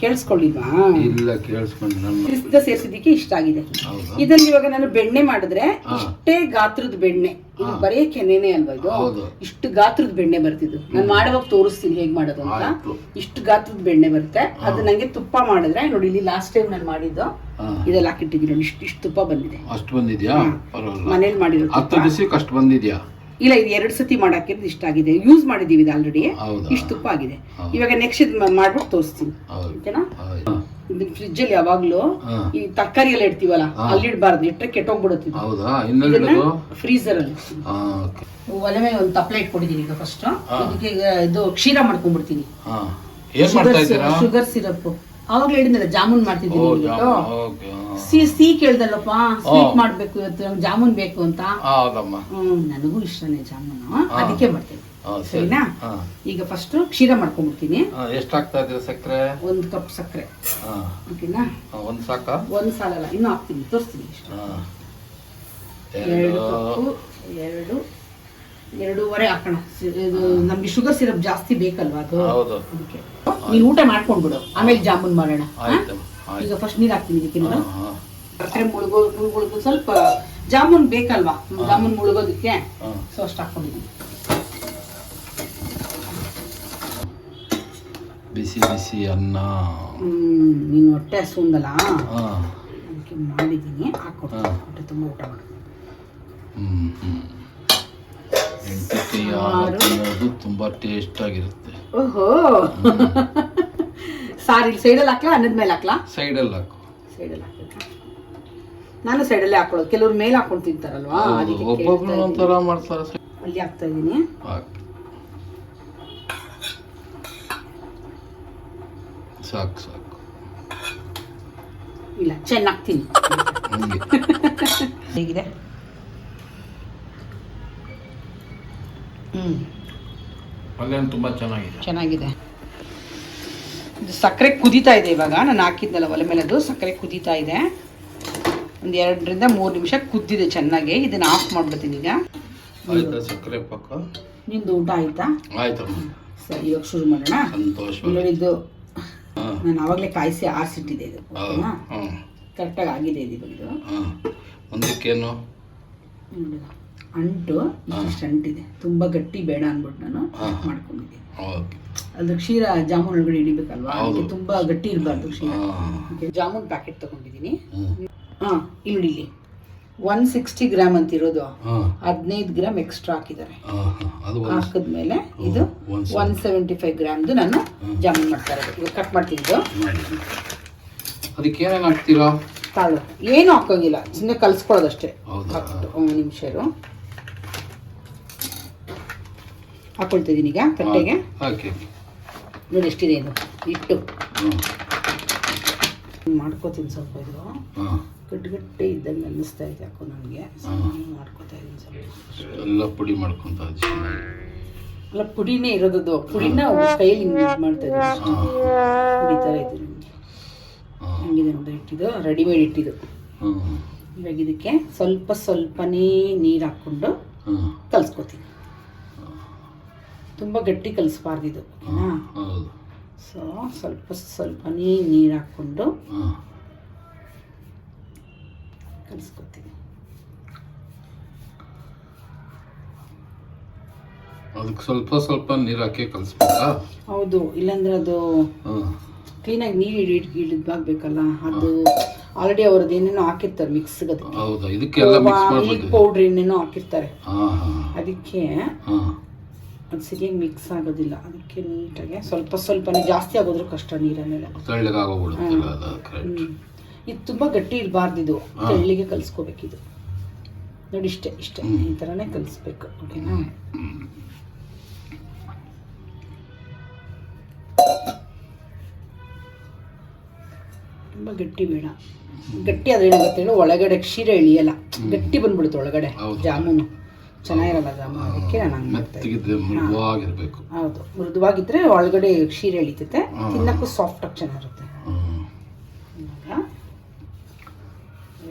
ಕೇಳಿಸ್ಕೊಳ್ಳಿಲ್ವಾ? ಇಲ್ಲ ಕೇಳಿಸ್ಕೊಂಡು ನನ್ನ ಸೇರಿಸಿದ್ದಕ್ಕೆ ಇಷ್ಟ ಆಗಿದೆ. ಇದನ್ನ ಇದರಲ್ಲಿ ಇವಾಗ ನಾನು ಬೆಣ್ಣೆ ಮಾಡಿದ್ರೆ ಇಷ್ಟೇ ಗಾತ್ರದ ಬೆಣ್ಣೆ. ಇದು. ಬರೇ ಕೆನೆನೆ ಅಲ್ವಾ ಇದು? ಹೌದು. ಇಷ್ಟು ಗಾತ್ರದ ಬೆಣ್ಣೆ ಬರ್ತಿದ್ದು. ನಾನು ಮಾಡುವಾಗ ತೋರಿಸ್ತೀನಿ ಹೇಗ್ ಮಾಡೋದು ಅಂತ. ಆಯ್ತು. ಇಷ್ಟು ಗಾತ್ರದ ಬೆಣ್ಣೆ ಬರುತ್ತೆ. ಅದು ನಂಗೆ ತುಪ್ಪ ಮಾಡಿದ್ರೆ ನೋಡಿ ಇಲ್ಲಿ ಲಾಸ್ಟ್ ಟೈಮ್ ನಾನು ಮಾಡಿದ್ದು ಹಾಂ. ಇದೆಲ್ಲ ಹಾಕಿಟ್ಟಿದ್ದೀನಿ ನೋಡಿ ಇಷ್ಟು ಇಷ್ಟು ತುಪ್ಪ ಬಂದಿದೆ. ಅಷ್ಟು ಬಂದಿದ್ಯಾ. ಪರವಾಗಿಲ್ಲ. ಮನೇಲಿ ಮಾಡಿರೋ ಹತ್ತು ತುಪ್ಪ ದಿವಸಕ್ಕೆ ಅಷ್ಟು ಬಂದಿದ್ಯಾ? ಇಲ್ಲ ಇದು ಎರಡು ಸತಿ ಮಾಡಾಕಿರೋದು ಇಷ್ಟ ಆಗಿದೆ. ಯೂಸ್ ಮಾಡಿದೀವಿ ಇದು ಆಲ್ರೆಡಿ ಹೌದಾ? ಇಷ್ಟು ತುಪ್ಪ ಆಗಿದೆ. ಇವಾಗ ನೆಕ್ಸ್ಟ್ ಇದು ಮಾಡ್ಬಿಟ್ಟು ತೋರಿಸ್ತೀನಿ. ಓಕೆನಾ ಇದನ್ನ ಫ್ರಿಜ್ ಅಲ್ಲಿ ಯಾವಾಗ್ಲೂ ಈ ತರಕಾರಿ ಎಲ್ಲ ಇಡ್ತೀವಲ್ಲ ಅಲ್ಲಿ ಇಡಬಾರ್ದು. ಇಟ್ಟರೆ ಕೆಟ್ಟೋಗ್ಬಿಡುತ್ತೆ ಫ್ರೀಸರ್ ಅಲ್ಲಿ. ಒಲೆ ಮೇಲೆ ಒಂದು ತಪ್ಪಲೆ ಇಟ್ಕೊಂಡಿದ್ದೀನಿ ಈಗ ಫಸ್ಟ್. ಇದಕ್ಕೆ ಇದು ಕ್ಷೀರ ಮಾಡ್ಕೊಂಡ್ಬಿಡ್ತೀನಿ. ಹಾಂ. ಏನು ಮಾಡ್ತಾ ಇದ್ದೀರಾ? ಶುಗರ್ ಸಿರಪ್ ಅವಾಗ್ಲೇ ಹೇಳಿದ್ನಲ್ಲ ಜಾಮೂನ್ ಮಾಡ್ತಿದ್ದೀನಿ ಅಂದ್ಬಿಟ್ಟು. ಓಕೆ ಸಿ ಸಿ ಕೇಳ್ದಲ್ಲಪ್ಪ ಸ್ವೀಟ್ ಮಾಡ್ಬೇಕು ಇವತ್ತು ಜಾಮೂನ್ ಬೇಕು ಅಂತ. ಹೌದಮ್ಮ. ಹ್ಮ್ ನನಗೂ ಇಷ್ಟನೇ ಜಾಮೂನು. ಅದಕ್ಕೆ ಮಾಡ್ತೀನಿ ಹಾಂ ಸರಿ. ಸರಿನಾ? ಹಾಂ. ಈಗ ಫಸ್ಟ್ ಕ್ಷೀರ ಮಾಡ್ಕೊಂಡ್ಬಿಡ್ತೀನಿ. ಎಷ್ಟು ಇದೆ ಇದ್ದೀರಾ ಸಕ್ಕರೆ? ಒಂದ್ ಕಪ್ ಸಕ್ಕರೆ. ಹಾಂ. ಓಕೆನಾ? ಒಂದು ಸಾಕ? ಒಂದ್ ಸಾಲಲ್ಲ ಇನ್ನೂ ಹಾಕ್ತೀನಿ ತೋರಿಸ್ತೀನಿ ಇಷ್ಟು ಎರಡು ಎರಡು. ಕಪ್ಪು ಎರಡು ಎರಡೂವರೆ ಹಾಕೋಣ. ಇದು ನಮ್ಗೆ ಶುಗರ್ ಸಿರಪ್ ಜಾಸ್ತಿ ಬೇಕಲ್ವಾ ಅದು? ಹೌದು. ಅದಕ್ಕೆ. ನೀನು ಊಟ ಮಾಡ್ಕೊಂಡ್ಬಿಡು. ಆಮೇಲೆ ಜಾಮೂನ್ ಮಾಡೋಣ. ಆಯ್ತು. ಈಗ ಫಸ್ಟ್ ನೀರು ಹಾಕ್ತೀನಿ ಇದಕ್ಕೆ ಹಾಂ ಸಕ್ಕರೆ ಮುಳುಗೋ ಮುಳುಗೋದು ಸ್ವಲ್ಪ ಜಾಮೂನ್ ಬೇಕಲ್ವಾ? ಜಾಮೂನ್ ಮುಳುಗೋದಕ್ಕೆ? ಸೊ ಅಷ್ಟು ಹಾಕೊಂಡಿದ್ದೀನಿ ಬಿಸಿ ಬಿಸಿ ಅನ್ನ. ಹ್ಮ್ ನೀನು ಹೊಟ್ಟೆ ಹಸುಂದಲ್ಲ ಅದಕ್ಕೆ ಮಾಡಿದ್ದೀನಿ. ಹಾಕ್ಕೊಡ್ತೀನಿ. ಹೊಟ್ಟೆ ತುಂಬ ಊಟ ಮಾಡಿ ಹ್ಮ್ ಹ್ಮ್. ತಿನ್ನೋದು ತುಂಬಾ ಟೇಸ್ಟ್ ಆಗಿರುತ್ತೆ. ಓಹೋ. ಸಾರಿ ಸೈಡಲ್ಲಿ ಹಾಕ್ಲಾ? ಅನ್ನದ ಮೇಲೆ ಹಾಕ್ಲಾ? ಸೈಡಲ್ಲಿ ಹಾಕು. ಸೈಡಲ್ಲಿ ಹಾಕ್ಬೇಕಾ. ನಾನು ಸೈಡಲ್ಲೇ ಹಾಕೊಳ್ಳೋದು. ಕೆಲವ್ರು ಮೇಲೆ ಹಾಕೊಂಡು ತಿಂತಾರಲ್ವಾ? ಅದಕ್ಕೆ ಒಬ್ಬೊಬ್ರು ಒಂಥರ ಮಾಡ್ತಾರೆ. ಅಲ್ಲಿ ಹಾಕ್ತಾ ಇದ್ದೀನಿ. ಸಾಕು ಸಾಕು. ಇಲ್ಲ ಚೆನ್ನಾಗಿ ಹಾಕ್ತೀನಿ *laughs* ಹೇಗಿದೆ? ಪಲ್ಯ ತುಂಬಾ ಚೆನ್ನಾಗಿದೆ. ಚೆನ್ನಾಗಿದೆ. ಇದು ಸಕ್ಕರೆ ಕುದೀತಾ ಇದೆ ಇವಾಗ. ನಾನು ಹಾಕಿದ್ನಲ್ಲ ಒಲೆ ಮೇಲೆ ಅದು ಸಕ್ಕರೆ ಕುದೀತಾ ಇದೆ. ಒಂದು ಎರಡರಿಂದ ಮೂರು ನಿಮಿಷ ಕುದ್ದಿದೆ ಚೆನ್ನಾಗಿ. ಇದನ್ನು ಆಫ್ ಮಾಡ್ಬಿಡ್ತೀನಿ ಈಗ. ಆಯ್ತಾ ಸಕ್ಕರೆ ಪಕ್ಕ ನಿಂದು ಊಟ ಆಯ್ತಾ? ಆಯ್ತು. ಸರಿ ಇವಾಗ ಶುರು ಮಾಡೋಣ. ಸಂತೋಷ ಇದು ನಾನು ಆವಾಗಲೇ ಕಾಯಿಸಿ ಆರಿಸಿಟ್ಟಿದೆ ಇದು. ಕರೆಕ್ಟಾಗಿ ಆಗಿದೆ ಇದು ಇವಾಗ ಇದು. ಒಂದಕ್ಕೇನು ಅಂಟು ಇಷ್ಟು ಅಂಟಿದೆ ತುಂಬ ಗಟ್ಟಿ ಬೇಡ ಅಂದ್ಬಿಟ್ಟು ನಾನು. ಮಾಡ್ಕೊಂಡಿದ್ದೀನಿ ಅದು ಕ್ಷೀರ ಜಾಮೂನ್ ಒಳಗಡೆ ಹಿಡಿಬೇಕಲ್ವಾ. ಅದಕ್ಕೆ ತುಂಬ ಗಟ್ಟಿ ಇರಬಾರ್ದು ಕ್ಷೀರ. ಜಾಮೂನ್ ಪ್ಯಾಕೆಟ್ ತಗೊಂಡಿದ್ದೀನಿ. ಹಾ. ಇಲ್ಲಿ ಇಲ್ಲಿ. ಒನ್ ಸಿಕ್ಸ್ಟಿ ಗ್ರಾಮ್ ಅಂತ ಇರೋದು ಹದಿನೈದು ಗ್ರಾಮ್ ಎಕ್ಸ್ಟ್ರಾ ಹಾಕಿದ್ದಾರೆ. ಹಾಕಿದ್ಮೇಲೆ ಇದು ಒನ್ ಸೆವೆಂಟಿ ಫೈವ್ ಗ್ರಾಮ್ದು ನಾನು ಜಾಮೂನ್ ಮಾಡ್ತಾ ಇರೋದು. ಕಟ್ ಮಾಡ್ತಿದ್ದು ಮಾಡಿ. ಅದಕ್ಕೆ ಏನೇನು ಹಾಕ್ತೀರಾ? ಏನು ಹಾಕೋಂಗಿಲ್ಲ. ಸುಮ್ಮನೆ ಕಲಿಸ್ಕೊಳ್ಳೋದಷ್ಟೇ. ಒಂದು ನಿಮಿಷ ಇರು. ಹಾಕೊಳ್ತಾ ಇದೀನಿ ಈಗ ತಟ್ಟೆಗೆ ಹಾಕಿ ನೋಡಿ ಎಷ್ಟಿದೆ ಇದು? ಹಿಟ್ಟು ಮಾಡ್ಕೋತೀನಿ ಸ್ವಲ್ಪ ಇದು. ಗಟ್ಟಿಗಟ್ಟೆ ಇದ್ದಂಗೆ ಅನ್ನಿಸ್ತಾ ಇದೆ ಯಾಕೋ ನನಗೆ. ಮಾಡ್ಕೋತಾ ಇದ್ದೀನಿ ಸ್ವಲ್ಪ. ಎಲ್ಲ ಪುಡಿ ಮಾಡ್ಕೊತ ಅಲ್ಲ ಪುಡಿನೇ ಇರೋದದು. ಪುಡಿನ ಕೈಯಲ್ಲಿ ಹಿಂಗೆ ಇದು ಮಾಡ್ತಾ ಇದ್ದೀನಿ. ಈ ಪುಡಿ ಥರ ಇದೆ ನಿಮಗೆ. ಹಂಗಿದೆ ನೋಡಿ ಇಟ್ಟಿದ್ದು. ರೆಡಿಮೇಡ್ ಇಟ್ಟಿದ್ದು. ಇವಾಗ ಇದಕ್ಕೆ ಸ್ವಲ್ಪ ಸ್ವಲ್ಪನೇ ನೀರು ಹಾಕ್ಕೊಂಡು ಕಲಿಸ್ಕೊತೀನಿ. ತುಂಬ ಗಟ್ಟಿ ಕಲಿಸ್ಬಾರ್ದು ಇದು ಓಕೆನಾ? ಸೊ ಸ್ವಲ್ಪ ಸ್ವಲ್ಪನೇ ನೀರು ಹಾಕ್ಕೊಂಡು ಹಾಂ. ಕಲಿಸ್ಕೊತೀನಿ ಅದಕ್ಕೆ ಸ್ವಲ್ಪ ಸ್ವಲ್ಪ ನೀರು ಹಾಕಿ ಕಲಿಸ್ಬೇಕಾ? ಹೌದು ಇಲ್ಲಾಂದ್ರೆ ಅದು ಕ್ಲೀನಾಗಿ ನೀರು ಹಿಡಿ ಹಿಡಿದ್ಬಾಗ್ಬೇಕಲ್ಲ ಅದು ಆಲ್ರೆಡಿ ಅವ್ರದ್ದು ಏನೇನೋ ಹಾಕಿರ್ತಾರೆ ಮಿಕ್ಸ್ಗೆ ಅದಕ್ಕೆ ಹೌದಾ ಇದಕ್ಕೆಲ್ಲ ಮಿಕ್ಸ್ ಮಿಲ್ಕ್ ಮಾಡ್ಬಿಟ್ಟಿದೆ ಪೌಡ್ರ್ ಏನೇನೋ ಹಾಕಿರ್ತಾರೆ. ಅದಕ್ಕೆ ಅದು ಸರಿಯಾಗಿ ಮಿಕ್ಸ್ ಆಗೋದಿಲ್ಲ. ಅದಕ್ಕೆ ನೀಟಾಗಿ ಸ್ವಲ್ಪ ಸ್ವಲ್ಪನೇ ಜಾಸ್ತಿ ಆಗೋದ್ರೂ ಕಷ್ಟ ನೀರನ್ನೆಲ್ಲ. ಇದು ತುಂಬ ಗಟ್ಟಿ ಇರಬಾರ್ದು ಇದು ತೆಳ್ಳಿಗೆ ಕಲಿಸ್ಕೋಬೇಕಿದು. ನೋಡಿ ಇಷ್ಟೇ ಇಷ್ಟೇ. ಈ ಥರನೇ ಕಲಿಸ್ಬೇಕು ಓಕೆನಾ ತುಂಬ ಗಟ್ಟಿ ಬೇಡ. ಗಟ್ಟಿ ಆದ್ರೆ ಏನಾಗುತ್ತೆ ಹೇಳು ಒಳಗಡೆ ಕ್ಷೀರ ಇಳಿಯಲ್ಲ. ಗಟ್ಟಿ ಬಂದ್ಬಿಡುತ್ತೆ ಒಳಗಡೆ. ಜಾಮೂನು. ಚೆನ್ನಾಗಿರಲ್ಲ ಜಾಮೂನು ಅದಕ್ಕೆ ನಾನು. ಮೆತ್ತಗಿದ್ರೆ ಮೃದುವಾಗಿರ್ಬೇಕು. ಹೌದು. ಮೃದುವಾಗಿದ್ರೆ ಒಳಗಡೆ ಕ್ಷೀರ ಎಳಿತೈತೆ. ತಿನ್ನಕ್ಕೂ ಸಾಫ್ಟಾಗಿ ಚೆನ್ನಾಗಿರುತ್ತೆ.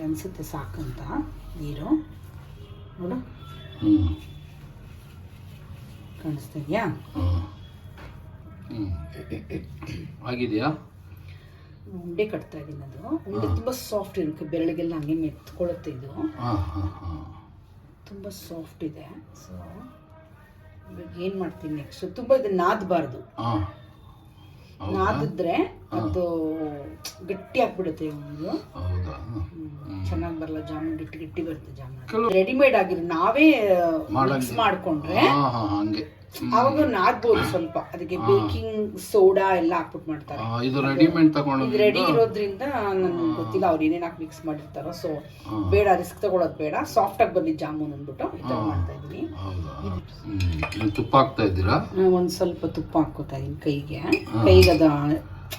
ಅನ್ಸುತ್ತೆ ಸಾಕಂತ? ನೀರು. ನೋಡು. ಕಾಣಿಸ್ತಾ ಇದೆಯಾ. ಆಗಿದೆಯಾ? ಉಂಡೆ ಕಟ್ತಾ ಇದ್ದೀನಿ ಅದು. ಉಂಡೆ ತುಂಬ ಸಾಫ್ಟ್ ಇರುತ್ತೆ. ಬೆರಳಿಗೆಲ್ಲ ಹಂಗೆ ಮೆತ್ಕೊಳ್ಳುತ್ತೆ ಇದು. ಹಾಂ ಹಾಂ ಹಾಂ. ತುಂಬ ಸಾಫ್ಟ್ ಇದೆ. ಸೊ ಇವಾಗ ಏನು ಮಾಡ್ತೀನಿ ನೆಕ್ಸ್ಟ್ ತುಂಬ ಇದು ನಾದಬಾರ್ದು. ನಾದಿದ್ರೆ ಅದು ಗಟ್ಟಿ ಆಗ್ಬಿಡುತ್ತೆ ಚೆನ್ನಾಗಿ ಬರಲ್ಲ ಜಾಮೂನ್ ಗಟ್ಟಿ ಗಟ್ಟಿ ಬರುತ್ತೆ ಜಾಮೂನ್ ರೆಡಿಮೇಡ್ ಆಗಿರೋ ನಾವೇ ಮಿಕ್ಸ್ ಮಾಡ್ಕೊಂಡ್ರೆ. ಅವಾಗ ನಾದ್ಬೋದು ಸ್ವಲ್ಪ. ಅದಕ್ಕೆ ಬೇಕಿಂಗ್ ಸೋಡಾ ಎಲ್ಲ ಹಾಕ್ಬಿಟ್ಟು ಮಾಡ್ತಾರೆ. ಇದು ರೆಡಿಮೇಡ್ ತಗೊಂಡು ರೆಡಿ ಇರೋದ್ರಿಂದ ನನ್ಗೆ ಗೊತ್ತಿಲ್ಲ ಅವ್ರು ಏನೇನು ಹಾಕಿ ಮಿಕ್ಸ್ ಮಾಡಿರ್ತಾರೋ. ಸೊ. ಬೇಡ ರಿಸ್ಕ್ ತಗೊಳೋದು ಬೇಡ. ಸಾಫ್ಟ್ ಆಗಿ ಬಂದಿದ್ದು ಜಾಮೂನ್ ಅಂದ್ಬಿಟ್ಟು ಈ ಥರ ಮಾಡ್ತಾ ಇದ್ದೀನಿ. ತುಪ್ಪ ಹಾಕ್ತಾ ಇದ್ದೀರಾ? ಒಂದು ಸ್ವಲ್ಪ ತುಪ್ಪ ಹಾಕೋತಾ ಇದೀನಿ ಕೈಗೆ. ಕೈಗೆ ಅದ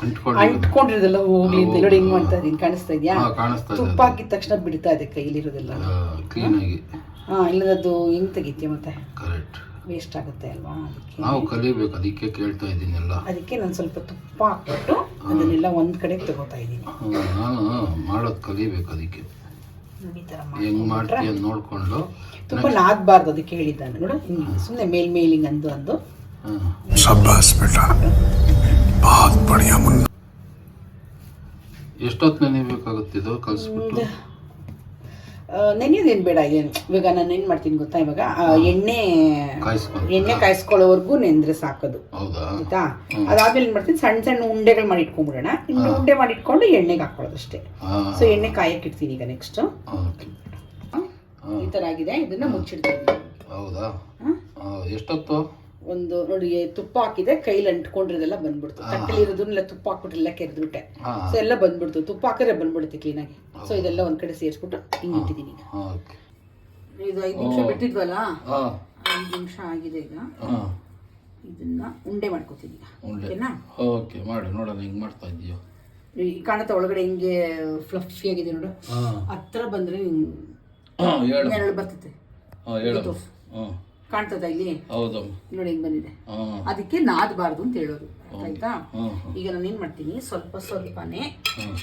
ಅಂಟ್ಕೊಂಡು ಅಂಟ್ಕೊಂಡಿರೋದೆಲ್ಲ ಹೋಗ್ಲಿ ಅಂತ ನೋಡಿ ಹೆಂಗ್ ಮಾಡ್ತಾ ಇದೀನಿ ಕಾಣಿಸ್ತಾ ಇದೆಯಾ? ತುಪ್ಪ ಹಾಕಿದ ತಕ್ಷಣ ಬಿಡ್ತಾ ಇದೆ ಕೈಲಿರೋದೆಲ್ಲ. ಹಾ ಇಲ್ಲದದ್ದು ಹೆಂಗ್ ತೆಗಿತೀಯ ಮತ್ತೆ? ಕರೆಕ್ಟ್ ವೇಸ್ಟ್ ಆಗುತ್ತೆ ಅಲ್ವಾ? ಅದಕ್ಕೆ ನಾವು ಕಲಿಬೇಕು ಅದಕ್ಕೆ ಕೇಳ್ತಾ ಇದ್ದೀನಿ ಎಲ್ಲ. ಅದಕ್ಕೆ ನಾನು ಸ್ವಲ್ಪ ತುಪ್ಪ ಹಾಕ್ಬಿಟ್ಟು ಅದನ್ನೆಲ್ಲ ಒಂದು ಕಡೆ ತಗೋತಾ ಇದ್ದೀನಿ. ನಾನು ಮಾಡೋದು ಕಲಿಬೇಕು ಅದಕ್ಕೆ. ಹೆಂಗ್ ಮಾಡ್ತೀಯ ನೋಡ್ಕೊಂಡು ತುಪ್ಪ ನಾದಬಾರ್ದು ಅದಕ್ಕೆ ಹೇಳಿದ್ದಾನೆ ನೋಡು ಸುಮ್ಮನೆ ಮೇಲ್ ಮೇಲ್ ಅಂದು ಅಂದು. ಶಬ್ಬಾಸ್ ಬೇಟ ಬಹುತ್ ಬಡಿಯ ಮುನ್ನ. ಎಷ್ಟೊತ್ತು ನೆನೆಯಬೇಕಾಗುತ್ತೆ ಇದು? ಕಲಿಸ್ಬಿಟ್ಟು. ನೆನೆಯೋದೇನು ಬೇಡ ಏನು ಇವಾಗ ನಾನು ಏನು ಮಾಡ್ತೀನಿ ಗೊತ್ತಾ ಇವಾಗ? ಆ, ಎಣ್ಣೆ ಎಣ್ಣೆ ಕಾಯಿಸ್ಕೊಳ್ಳೋವರೆಗೂ ನೆಂದ್ರೆ ಸಾಕೋದು. ಆಯ್ತಾ? ಅದಾದ್ಮೇಲೆ ಏನು ಮಾಡ್ತೀನಿ ಸಣ್ಣ ಸಣ್ಣ ಉಂಡೆಗಳು ಮಾಡಿ ಇಟ್ಕೊಂಡ್ಬಿಡೋಣ ಇನ್ನು ಉಂಡೆ ಮಾಡಿ ಇಟ್ಕೊಂಡು ಎಣ್ಣೆಗೆ ಹಾಕೊಳ್ಳೋದು ಅಷ್ಟೇ. ಸೊ ಎಣ್ಣೆ ಕಾಯಕ್ಕೆ ಇಡ್ತೀನಿ ಈಗ ನೆಕ್ಸ್ಟ್ ಈ ಥರ ಆಗಿದೆ ಇದನ್ನ ಮುಚ್ಚಿಡ್ತೀನಿ. ಹೌದಾ? ಎಷ್ಟೊತ್ತು? ಒಂದು ನೋಡಿ ತುಪ್ಪ ಹಾಕಿದೆ ಕೈಲಿ ಅಂಟ್ಕೊಂಡಿರೋದೆಲ್ಲ ಬಂದ್ಬಿಡ್ತು. ತಟ್ಟೆಲಿ ಇರೋದನ್ನೆಲ್ಲ ತುಪ್ಪ ಹಾಕ್ಬಿಟ್ಟು ಎಲ್ಲ ಕೆರೆದ್ಬಿಟ್ಟೆ. ಸೊ ಎಲ್ಲ ಬಂದ್ಬಿಡ್ತು. ತುಪ್ಪ ಹಾಕಿದ್ರೆ ಬಂದ್ಬಿಡುತ್ತೆ ಕ್ಲೀನಾಗಿ ಸೊ ಇದೆಲ್ಲ ಒಂದ್ ಕಡೆ ಸೇರಿಸ್ಬಿಟ್ಟು ಹಿಂಗೆ ಇಟ್ಟಿದ್ದೀನಿ ಈಗ. ಓಕೆ. ಇದು ಐದು ನಿಮಿಷ ಬಿಟ್ಟಿದ್ವಲ್ಲ? ಹಾಂ. ಐದು ನಿಮಿಷ ಆಗಿದೆ ಈಗ. ಹಾಂ. ಇದನ್ನ ಉಂಡೆ ಮಾಡ್ಕೋತೀನಿ ಈಗ. ಉಂಡೆ. ಓಕೆನಾ? ಓಕೆ ಮಾಡು. ನೋಡೋಣ ಹಿಂಗೆ ಮಾಡ್ತಾ ಇದೆಯೋ ಈ ಕಾಣುತ್ತೆ ಒಳಗಡೆ ಹಿಂಗೆ ಫ್ಲಫಿ ಆಗಿದೆ ನೋಡು. ಹಾಂ. ಹತ್ರ ಬಂದ್ರೆ ಹಾಂ ಹೇಳು. ನೆರಳು ಬರ್ತದೆ. ಹಾಂ ಹೇಳು. ಇದು. ಹಾಂ. ಕಾಣ್ತದ ಇಲ್ಲಿ? ಹೌದಮ್ಮ. ನೋಡಿ ಹೆಂಗ್ ಬಂದಿದೆ. ಹಾಂ. ಅದಕ್ಕೆ ನಾದಬಾರ್ದು ಅಂತ ಹೇಳೋದು. ಆಯ್ತಾ? ಹಾಂ. ಈಗ ನಾನು ಏನ್ ಮಾಡ್ತೀನಿ? ಸ್ವಲ್ಪ ಸ್ವಲ್ಪನೇ ಹಾಂ.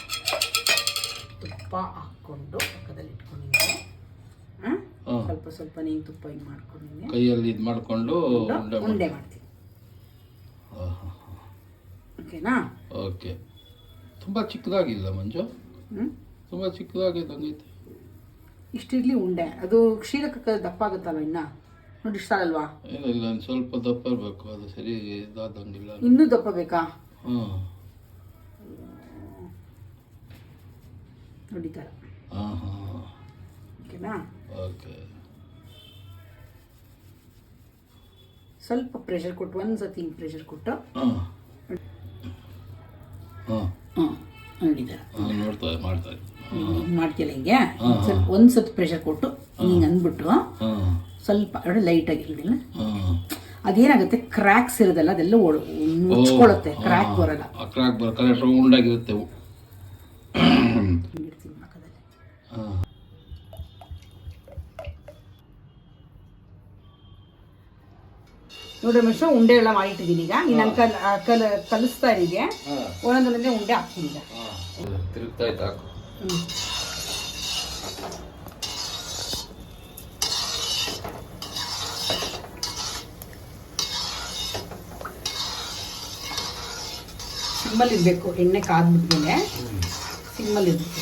ತುಪ್ಪ ಹಾಕ್ಕೊಂಡು ಪಕ್ಕದಲ್ಲಿ ಇಟ್ಕೊಂಡಿದ್ದೆ. ಸ್ವಲ್ಪ ಸ್ವಲ್ಪ ನೀವು ಹಿಂಗ್ ತುಪ್ಪ ಇದು ಮಾಡ್ಕೊಂಡಿದ್ದೆ. ಕೈಯಲ್ಲಿ ಇದು ಮಾಡಿಕೊಂಡು ಉಂಡೆ ಮಾಡ್ತೀನಿ. ಓಕೆನಾ? ಓಕೆ. ತುಂಬ ಚಿಕ್ಕದಾಗಿಲ್ಲ ಮಂಜು? ಹ್ಮ್. ಚಿಕ್ಕದಾಗಿ ಚಿಕ್ಕದಾಗಿದ್ದಂಗೈತೆ ಇಷ್ಟಿರಲಿ ಉಂಡೆ. ಅದು ಕ್ಷೀರಕ್ಕೆ ದಪ್ಪ ಆಗುತ್ತಲ್ಲ ಇನ್ನ? ನೋಡಿ ಇಷ್ಟ ಅಲ್ವಾ ಇಲ್ಲ ಇಲ್ಲ ಒಂದು ಸ್ವಲ್ಪ ದಪ್ಪ ಇರಬೇಕು. ಅದು ಸರಿ ಇದಾದಂಗಿಲ್ಲ. ಇನ್ನೂ ದಪ್ಪ ಬೇಕಾ? ಹಾಂ ನೋಡಿ ಈ ಥರ ಹಾಂ ಹಾಂ. ಓಕೆನಾ? ಓಕೆ. ಸ್ವಲ್ಪ ಪ್ರೆಷರ್ ಕೊಟ್ಟು ಒಂದು ಸತಿ ಹಿಂಗೆ ಪ್ರೆಷರ್ ಕೊಟ್ಟು. ಹಾಂ. ಹಾಂ. ಹಾಂ ನೋಡಿ ಈ ನೋಡ್ತಾ ಮಾಡ್ತಾ ಮಾಡ್ತೀಯಲ್ಲ ಹಿಂಗೆ? ಒಂದ್ ಸ್ವಲ್ಪ ಒಂದು ಸತಿ ಪ್ರೆಷರ್ ಕೊಟ್ಟು ಹಿಂಗೆ ಅಂದ್ಬಿಟ್ಟು ಸ್ವಲ್ಪ ಲೈಟ್ ಲೈಟಾಗಿ ಇರಲಿಲ್ಲ ಹಾಂ. ಅದೇನಾಗುತ್ತೆ? ಕ್ರ್ಯಾಕ್ಸ್ ಇರೋದಲ್ಲ ಅದೆಲ್ಲ ಮುಚ್ಕೊಳ್ಳುತ್ತೆ. ಕ್ರ್ಯಾಕ್ ಬರಲ್ಲ. ಕ್ರಾಕ್ ಬರ ಕರೆಕ್ಟ್ ರೌಂಡ್ ಆಗಿರುತ್ತೆ ಅವು ಇಡ್ತೀನಿ ಪಕ್ಕದಲ್ಲಿ. ಹಾ. ನೋಡಿ ರಮೇಶ ಉಂಡೆ ಎಲ್ಲ ಮಾಡಿಟ್ಟಿದ್ದೀನಿ ಈಗ. ನೀನು ನಾನು ಕಲ್ ಆ ಕಲ್ ಕಲಿಸ್ತಾ ಇದ್ದೀಗೆ ಹಾ. ಒಂದೊಂದೊಂದೇ ಉಂಡೆ ಹಾಕ್ತೀನಿ ಈಗ. ಹಾ. ಹೌದು, ತಿರುಗ್ತಾ ಇತ್ತು ಹಾಕು. ಹ್ಮ್. ಸಿಮ್ಮಲ್ಲಿ ಇರಬೇಕು ಎಣ್ಣೆ ಕಾದ್ಬಿಟ್ಮೇಲೆ. ಸಿಮ್ಮಲ್ಲಿ ಇರಬೇಕು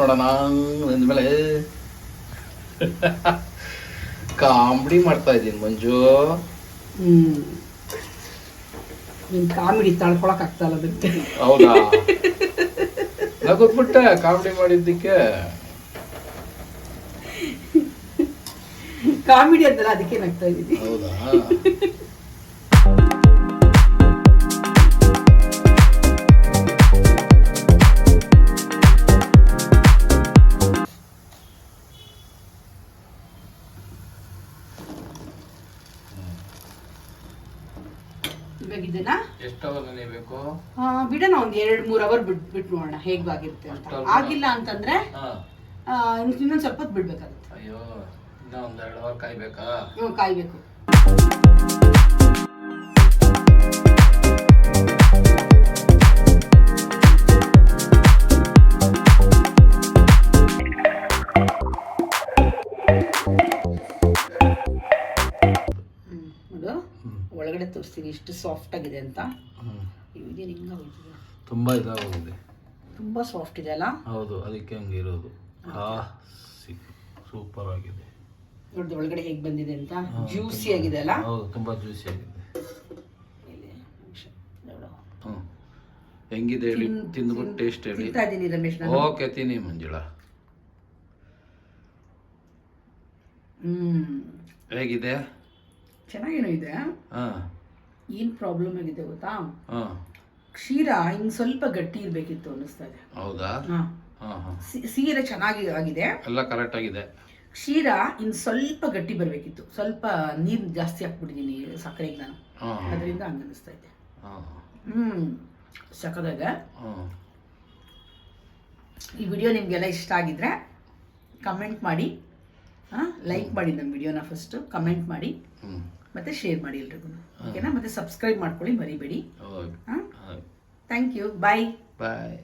ಅಂದ್ಮೇಲೆ ಕಾಮಿಡಿ ಮಾಡ್ತಾ ಇದ್ದೀನಿ ಮಂಜು. ಹ್ಮ್. ನಿನ್ ಕಾಮಿಡಿ ತಳ್ಕೊಳಕ್ ಆಗ್ತಾ ಇಲ್ಲ ಹೌದಾ? ನಗುದ್ಬಿಟ್ಟೆ ಕಾಮಿಡಿ ಮಾಡಿದ್ದಕ್ಕೆ. ಕಾಮಿಡಿ ಅಂದ್ರೆ ಅದಕ್ಕೆ ನಗ್ತಾ ಇದ್ದೀನಿ. ಹೌದಾ? ಇದನ್ನ ಎಷ್ಟು ಆ, ಬಿಡೋಣ ಒಂದ್ ಎರಡ್ ಮೂರ್ ಅವರ್ ಬಿಟ್ ಬಿಟ್ ನೋಡೋಣ ಹೇಗ್ ಆಗಿರುತ್ತೆ ಅಂತ? ಆಗಿಲ್ಲ ಅಂತಂದ್ರೆ ಹಾ. ಆ, ಇನ್- ಇನ್ನೊಂದ್ ಸ್ವಲ್ಪ ಹೊತ್ತು ಬಿಡ್ಬೇಕಾಗುತ್ತೆ. ಅಯ್ಯೋ ಇನ್ನ ಒಂದೆರಡು ಎರಡು ಅವರ್ ಕಾಯ್ಬೇಕಾ? ಹ್ಮ್, ಕಾಯ್ಬೇಕು. ತೋರಿಸ್ತೀನಿ ಎಷ್ಟು ಸಾಫ್ಟ್ ಆಗಿದೆ ಅಂತ. ಹ್ಮ್ ಇದೇನು ಹಿಂಗ ಹೋಯ್ತದೆ ತುಂಬಾ ಇದಾಗೋಗಿದೆ. ತುಂಬಾ ಸಾಫ್ಟ್ ಇದೆ ಅಲ್ಲ? ಹೌದು ಅದಕ್ಕೆ ಹಂಗೆ ಇರೋದು. ಸೂಪರ್ ಆಗಿದೆ. ನೋಡಿದ ಒಳಗಡೆ ಹೇಗೆ ಬಂದಿದೆ ಅಂತ? ಜ್ಯೂಸಿ ಆಗಿದೆ ಅಲ್ಲ? ಹೌದು ತುಂಬಾ ಜ್ಯೂಸಿ ಆಗಿದೆ. ಹೆಂಗಿದೆ ಹೇಳಿ? ತಿಂದ್ಬಿಟ್ಟು ಟೇಸ್ಟ್ ಹೇಳಿ. ರಮೇಶ್ ಓಕೆ ತಿನ್ನಿ ಮಂಜುಳಾ. ಹ್ಮ್. ಹೇಗಿದೆ? ಚೆನ್ನಾಗೇನೋ ಇದೆ. ಹಾ. ಏನ್ ಪ್ರಾಬ್ಲಮ್ ಆಗಿದೆ ಗೊತ್ತಾ? ಕ್ಷೀರ ಇನ್ ಸ್ವಲ್ಪ ಗಟ್ಟಿ ಇರ್ಬೇಕಿತ್ತು ಅನಿಸ್ತಾ ಇದೆ. ಹೌದಾ? ಸೀರೆ ಚೆನ್ನಾಗಿ ಆಗಿದೆ. ಎಲ್ಲ ಕರೆಕ್ಟ್ ಆಗಿದೆ. ಕ್ಷೀರ ಇನ್ ಸ್ವಲ್ಪ ಗಟ್ಟಿ ಬರ್ಬೇಕಿತ್ತು. ಸ್ವಲ್ಪ ನೀರ್ ಜಾಸ್ತಿ ಹಾಕ್ಬಿಟ್ಟಿದೀನಿ ಸಕ್ಕರೆಗೆ ನಾನು ಅದರಿಂದ ಹಂಗ ಅನಿಸ್ತಾ ಇದೆ. ಹ್ಮ್. ಸಕದಾಗ ಈ ವಿಡಿಯೋ ನಿಮಗೆಲ್ಲ ಇಷ್ಟ ಆಗಿದ್ರೆ ಕಮೆಂಟ್ ಮಾಡಿ. ಲೈಕ್ ಮಾಡಿ ನಮ್ಮ ವಿಡಿಯೋನ ಫಸ್ಟು ಕಮೆಂಟ್ ಮಾಡಿ. ಹ್ಮ್. ಮತ್ತೆ ಶೇರ್ ಮಾಡಿ ಎಲ್ರಿಗೂ. ಓಕೆನಾ ಮತ್ತೆ ಸಬ್ಸ್ಕ್ರೈಬ್ ಮಾಡ್ಕೊಳ್ಳಿ ಮರಿಬೇಡಿ. ಹಾಂ? Thank you bye bye